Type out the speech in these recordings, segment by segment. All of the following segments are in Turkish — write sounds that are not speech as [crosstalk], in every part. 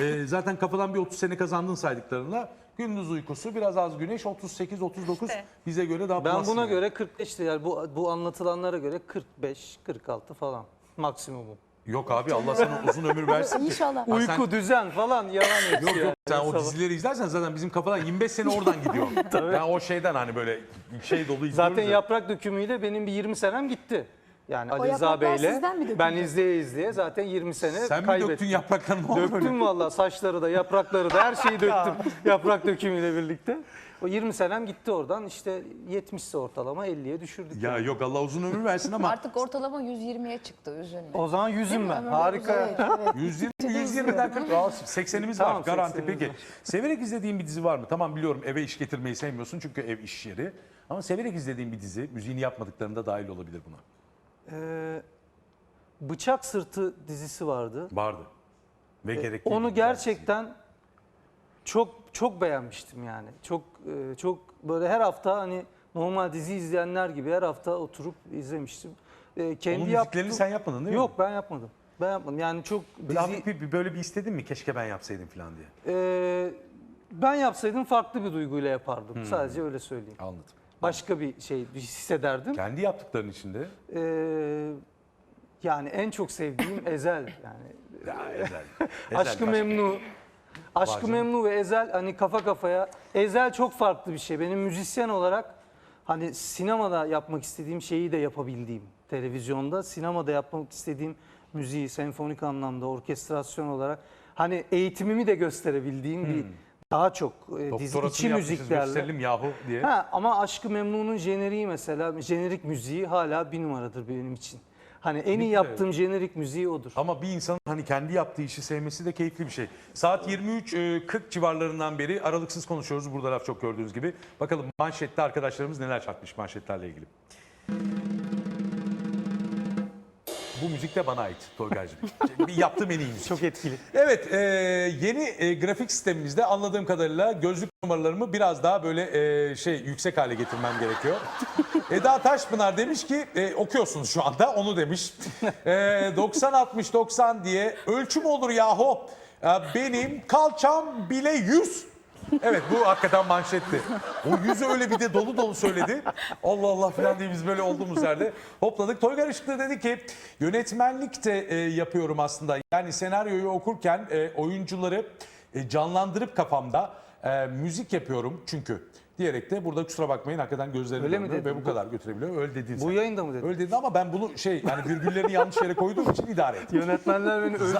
Ee, zaten kafadan bir 30 sene kazandın saydıklarınla. Gündüz uykusu, biraz az güneş, 38-39 İşte. bize göre daha Ben buna yani. göre 45'ti yani bu, bu anlatılanlara göre 45, 46 falan maksimumum. Yok abi Allah sana uzun ömür versin ki. İnşallah. Ha, Uyku, sen- düzen falan yalan hepsi Yok yok yani. sen o Sabah. dizileri izlersen zaten bizim kafadan 25 sene oradan gidiyor. [laughs] ben o şeyden hani böyle şey dolu izliyoruz. Zaten ya. yaprak dökümüyle benim bir 20 senem gitti. Yani Ali Rıza yapraklar Bey'le sizden mi döküldü? ben izleye izleye zaten 20 sene Sen mi kaybettim. döktün yapraklarını? Ne oldu öyle? Döktüm valla saçları da yaprakları da her şeyi [laughs] döktüm yaprak dökümüyle birlikte. O 20 senem gitti oradan işte 70 ise ortalama 50'ye düşürdük. Ya yok Allah uzun ömür versin ama [laughs] Artık ortalama 120'ye çıktı üzülme. O zaman yüzüm ben. Ömür Harika. uzuyor, evet. 120 120'den 40 Aa, 80'imiz Tamam, var garanti 80'imiz peki. var. Severek izlediğin bir dizi var mı? Tamam biliyorum eve iş getirmeyi sevmiyorsun çünkü ev iş yeri. Ama severek izlediğin bir dizi müziğini yapmadıklarında dahil olabilir buna. Ee, Bıçak Sırtı dizisi vardı. Vardı. Ve gerekli. E, Onu gerçekten çok çok beğenmiştim yani. Çok e, çok böyle her hafta hani normal dizi izleyenler gibi her hafta oturup izlemiştim. E, kendi Onun müziklerini sen yapmadın değil mi? Yok ben yapmadım. Ben yapmadım. Yani çok Böyle, dizi hafif bir, bir- böyle bir istedin mi? Keşke ben yapsaydım falan diye. e, ben yapsaydım farklı bir duyguyla yapardım. Hmm. Sadece öyle söyleyeyim. Anladım. Başka bir şey hissederdim. Kendi yaptıkların içinde. E, yani en çok sevdiğim [laughs] Ezel yani Ya, ezel. [laughs] Aşkı Memnu. Aşkı. Memnu ve Ezel hani kafa kafaya. Ezel çok farklı bir şey. Benim müzisyen olarak hani sinemada yapmak istediğim şeyi de yapabildiğim. Televizyonda sinemada yapmak istediğim müziği senfonik anlamda orkestrasyon olarak hani eğitimimi de gösterebildiğim bir daha çok e, dizi içi yapmışız müziklerle. gösterelim yahu diye. Ha, ama Aşkı Memnun'un jeneriği mesela jenerik müziği hala bir numaradır benim için. Hani en iyi yaptığım jenerik müziği odur. Ama bir insanın hani kendi yaptığı işi sevmesi de keyifli bir şey. Saat 23.40 civarlarından beri aralıksız konuşuyoruz. Burada laf çok gördüğünüz gibi. Bakalım manşette arkadaşlarımız neler çakmış manşetlerle ilgili. Bu müzik de bana ait Toygar'cığım. [laughs] Bir Yaptığım en iyi müzik. Çok etkili. Evet, e, yeni e, grafik sistemimizde anladığım kadarıyla gözlük numaralarımı biraz daha böyle e, şey yüksek hale getirmem gerekiyor. [laughs] Eda Taşpınar demiş ki, e, okuyorsunuz şu anda, onu demiş. E, 90-60-90 diye ölçüm olur yahu. E, benim kalçam bile 100. Evet bu hakikaten manşetti. O yüzü öyle bir de dolu dolu söyledi. Allah Allah falan diye biz böyle olduğumuz yerde hopladık. Toygar Işıklı dedi ki yönetmenlik de e, yapıyorum aslında. Yani senaryoyu okurken e, oyuncuları e, canlandırıp kafamda e, müzik yapıyorum çünkü. Diyerek de burada kusura bakmayın hakikaten gözlerini Öyle mi dedin? ve bu kadar götürebiliyor. Öyle dedin Bu sen. yayında mı dedin? Öyle dedin ama ben bunu şey yani virgüllerini yanlış yere koyduğum için idare et. Yönetmenler beni öldü.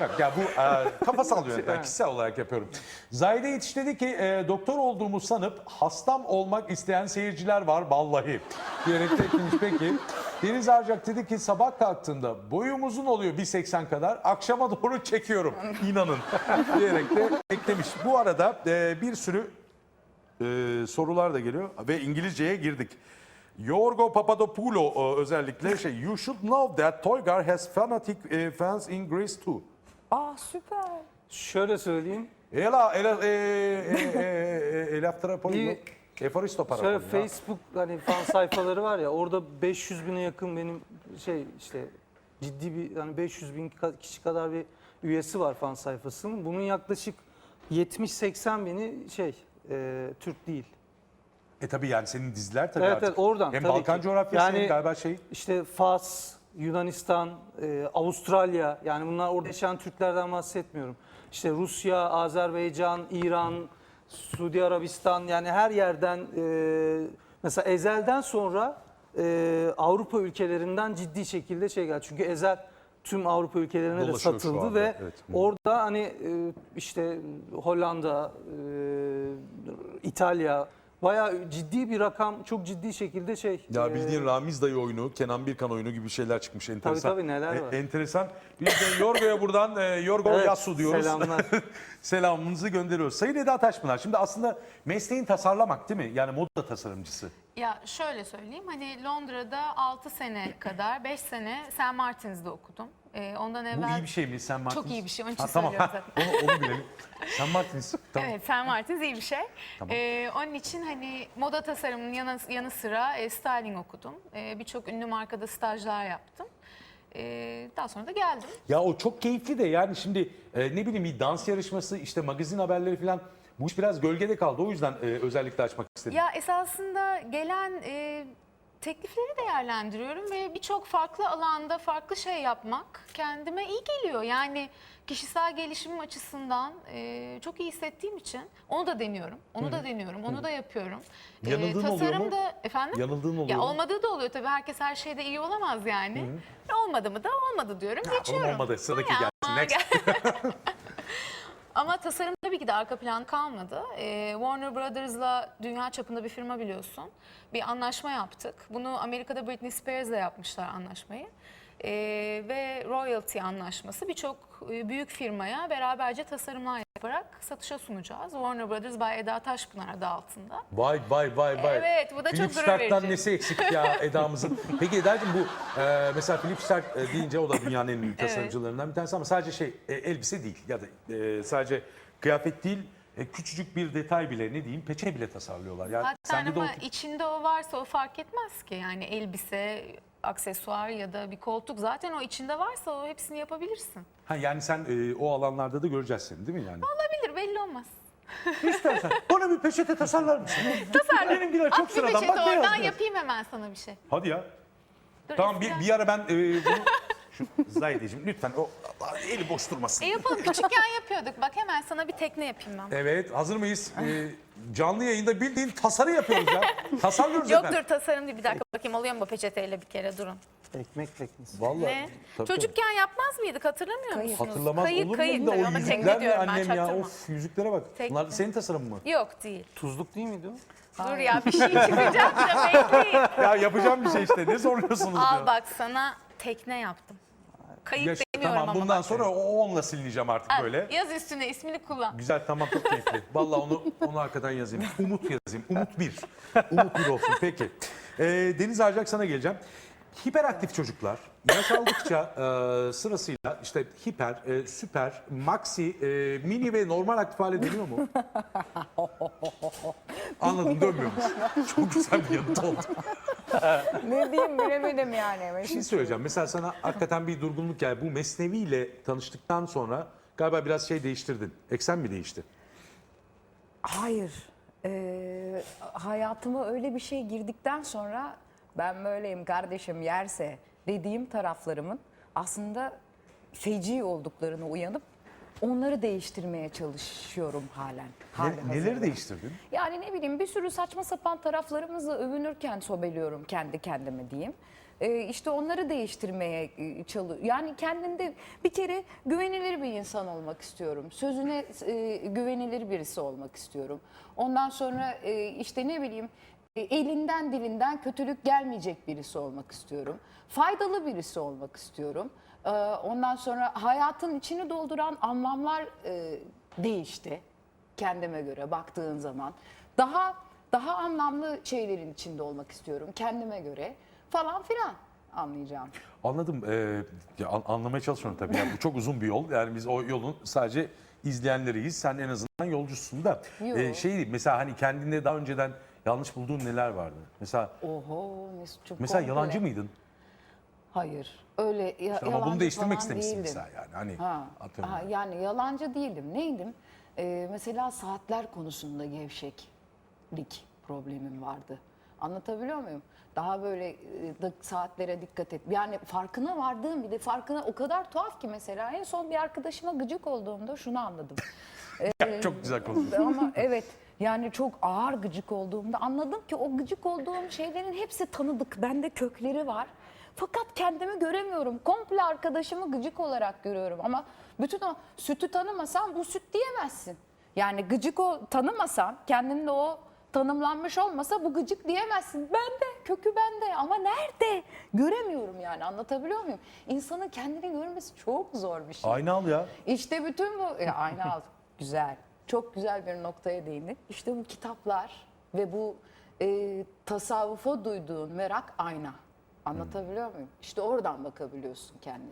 Yok ya bu e, kafasal yönetmen, [laughs] kişisel olarak yapıyorum. Zahide Yetiş dedi ki e, doktor olduğumu sanıp hastam olmak isteyen seyirciler var vallahi. Diyerek de eklemiş peki. Deniz Arcak dedi ki sabah kalktığımda boyum uzun oluyor 1.80 kadar. Akşama doğru çekiyorum inanın. Diyerek de eklemiş. Bu arada e, bir sürü e, sorular da geliyor ve İngilizceye girdik. Yorgo Papadopoulou e, özellikle şey you should know that Toygar has fanatic e, fans in Greece too. Aa süper. Şöyle söyleyeyim. Ela ela e e e e elaftra Bir- Eforisto para. Şöyle Facebook hani fan sayfaları var ya orada 500 bine yakın benim şey işte ciddi bir hani 500 bin ka- kişi kadar bir üyesi var fan sayfasının. Bunun yaklaşık 70-80 bini şey e, Türk değil. E tabi yani senin diziler tabii Evet, artık. evet, oradan Hem tabii Balkan ki. coğrafyası hem Yani- galiba şey. İşte Fas, Yunanistan, e, Avustralya yani bunlar orada yaşayan Türklerden bahsetmiyorum. İşte Rusya, Azerbaycan, İran, Suudi Arabistan yani her yerden e, mesela Ezel'den sonra e, Avrupa ülkelerinden ciddi şekilde şey geldi. Çünkü Ezel tüm Avrupa ülkelerine de Dolaşıyor şu satıldı anda, ve evet. Hı. orada hani e, işte Hollanda, e, İtalya bayağı ciddi bir rakam çok ciddi şekilde şey Ya e, bildiğin Ramiz dayı oyunu, Kenan Birkan oyunu gibi şeyler çıkmış enteresan. tabii, neler var. enteresan. Biz de Yorgo'ya buradan e, Yorgo Evet, Yasu diyoruz. selamlar. [laughs] Selamımızı gönderiyoruz. Sayın Eda Taşpınar şimdi aslında mesleğin tasarlamak değil mi? Yani moda tasarımcısı. Ya şöyle söyleyeyim hani Londra'da 6 sene kadar 5 sene St. Martin's'de okudum. Ee, ondan Bu evvel iyi bir şey mi Sen Martins? Çok iyi bir şey, onun için tamam. söylüyorum [laughs] onu, onu bilelim. Sen Martins. [laughs] Tamam. Evet, St. Martin's iyi bir şey. Tamam. Ee, onun için hani moda tasarımının yanı, yanı sıra e, styling okudum. Ee, Birçok ünlü markada stajlar yaptım. Ee, daha sonra da geldim. Ya o çok keyifli de yani şimdi e, ne bileyim bir dans yarışması işte magazin haberleri falan bu iş biraz gölgede kaldı. O yüzden e, özellikle açmak istedim. Ya esasında gelen e, teklifleri değerlendiriyorum ve birçok farklı alanda farklı şey yapmak kendime iyi geliyor. Yani kişisel gelişimim açısından e, çok iyi hissettiğim için onu da deniyorum. Onu da deniyorum. Onu da yapıyorum. E, Yanıldığın oluyor mu? tasarımda efendim? Yanıldığın oluyor Ya mu? olmadığı da oluyor tabii. Herkes her şeyde iyi olamaz yani. Olmadı mı da olmadı diyorum. geçiyorum. Oğlum olmadı sıradaki Ya, gelsin. Next. [laughs] [laughs] Ama tasarım tabii ki de arka plan kalmadı. Ee, Warner Brothers'la dünya çapında bir firma biliyorsun. Bir anlaşma yaptık. Bunu Amerika'da Britney Spears'la yapmışlar anlaşmayı. Ee, ve royalty anlaşması birçok e, büyük firmaya beraberce tasarımlar yaparak satışa sunacağız. Warner Brothers by Eda Taşpınar adı altında. Vay vay vay vay. Evet, bu da çok Philip gurur Stark'tan verici. nesi eksik ya [laughs] Eda'mızın. Peki Eda'cığım bu e, mesela Philip Stark e, deyince o da dünyanın en ünlü [laughs] tasarımcılarından bir tanesi ama sadece şey e, elbise değil ya da e, sadece kıyafet değil e, küçücük bir detay bile ne diyeyim peçe bile tasarlıyorlar. Yani Zaten sende de o ama tip- içinde o varsa o fark etmez ki. Yani elbise, aksesuar ya da bir koltuk zaten o içinde varsa o hepsini yapabilirsin. Ha, yani sen e, o alanlarda da göreceğiz seni değil mi yani? Olabilir belli olmaz. İstersen [laughs] bana bir peçete tasarlar mısın? Tasarlarım. Benimkiler çok At bir sıradan. peçete Bak beyaz oradan yapayım hemen sana bir şey. Hadi ya. Dur, Tamam bir, eskiden- bir ara ben e, bunu... [laughs] Şu Zahideciğim lütfen o eli boş durmasın. E yapalım küçükken yapıyorduk. Bak hemen sana bir tekne yapayım ben. Evet hazır mıyız? Ee, canlı yayında bildiğin tasarı yapıyoruz ya. Tasarlıyoruz Yok efendim. dur tasarım değil bir dakika bakayım oluyor mu bu peçeteyle bir kere durun. Ekmek teknesi. Vallahi. Ne? tabii, Çocukken yapmaz mıydık hatırlamıyor Kayık. musunuz? Hatırlamaz kayık, olur kayık mu da o diyor ama yüzükler ne diyorum ben annem ya? çaktırma. Of yüzüklere bak. Tekne. Bunlar senin tasarımın mı? Yok değil. Tuzluk değil miydi o? Dur ya bir şey çıkacak da [laughs] bekleyin. ya yapacağım bir şey işte. Ne soruyorsunuz Al ya? bak sana tekne yaptım. Kayık Yaş- demiyorum tamam ama bundan bak. sonra o onunla silineceğim artık Al, böyle. Yaz üstüne ismini kullan. Güzel tamam çok keyifli. [laughs] Vallahi onu onu arkadan yazayım. Umut yazayım. Umut bir. [laughs] Umut bir olsun. Peki. Ee, Deniz Arcak sana geleceğim. Hiperaktif çocuklar yaş aldıkça e, sırasıyla işte hiper, e, süper, maxi, e, mini ve normal aktif hale dönüyor mu? [laughs] Anladım dönmüyormuş. Çok güzel bir yanıt oldu. [laughs] ne diyeyim bilemedim yani. Bir şey söyleyeceğim. Mesela sana hakikaten bir durgunluk geldi. Bu Mesnevi ile tanıştıktan sonra galiba biraz şey değiştirdin. Eksen mi değişti? Hayır. Ee, hayatıma öyle bir şey girdikten sonra ben böyleyim kardeşim yerse dediğim taraflarımın aslında feci olduklarını uyanıp onları değiştirmeye çalışıyorum halen. Ne- hali neleri hazırda. değiştirdin? Yani ne bileyim bir sürü saçma sapan taraflarımızla övünürken sobeliyorum kendi kendime diyeyim. Ee, işte onları değiştirmeye e, çalı Yani kendinde bir kere güvenilir bir insan olmak istiyorum. Sözüne e, güvenilir birisi olmak istiyorum. Ondan sonra e, işte ne bileyim elinden dilinden kötülük gelmeyecek birisi olmak istiyorum. Faydalı birisi olmak istiyorum. Ee, ondan sonra hayatın içini dolduran anlamlar e, değişti kendime göre baktığın zaman daha daha anlamlı şeylerin içinde olmak istiyorum kendime göre falan filan anlayacağım. Anladım. Ee, ya an- anlamaya çalışıyorum tabii. Yani bu çok uzun bir yol. Yani biz o yolun sadece izleyenleriyiz. Sen en azından yolcusun da. Yo. Ee, şey mesela hani kendinde daha önceden yanlış bulduğun neler vardı? Mesela Oho Mesut'cum. mesela komple. yalancı mıydın? Hayır. Öyle ya, İşte ama bunu değiştirmek falan istemişsin değildim. mesela yani. Hani Ha, atıyorum. ha, yani yalancı değildim. Neydim? Ee, mesela saatler konusunda gevşeklik problemim vardı. Anlatabiliyor muyum? Daha böyle e, saatlere dikkat et. Yani farkına vardığım bir de farkına o kadar tuhaf ki mesela en son bir arkadaşıma gıcık olduğumda şunu anladım. [laughs] Çok güzel konuştun. Ama evet yani çok ağır gıcık olduğumda anladım ki o gıcık olduğum şeylerin hepsi tanıdık. Bende kökleri var. Fakat kendimi göremiyorum. Komple arkadaşımı gıcık olarak görüyorum. Ama bütün o sütü tanımasan bu süt diyemezsin. Yani gıcık o tanımasan kendinde o tanımlanmış olmasa bu gıcık diyemezsin. Bende, kökü bende ama nerede? Göremiyorum yani anlatabiliyor muyum? İnsanın kendini görmesi çok zor bir şey. Aynı al ya. İşte bütün bu e, aynı al. [laughs] güzel. Çok güzel bir noktaya değindin. İşte bu kitaplar ve bu e, tasavvufa duyduğun merak ayna. Anlatabiliyor muyum? İşte oradan bakabiliyorsun kendine.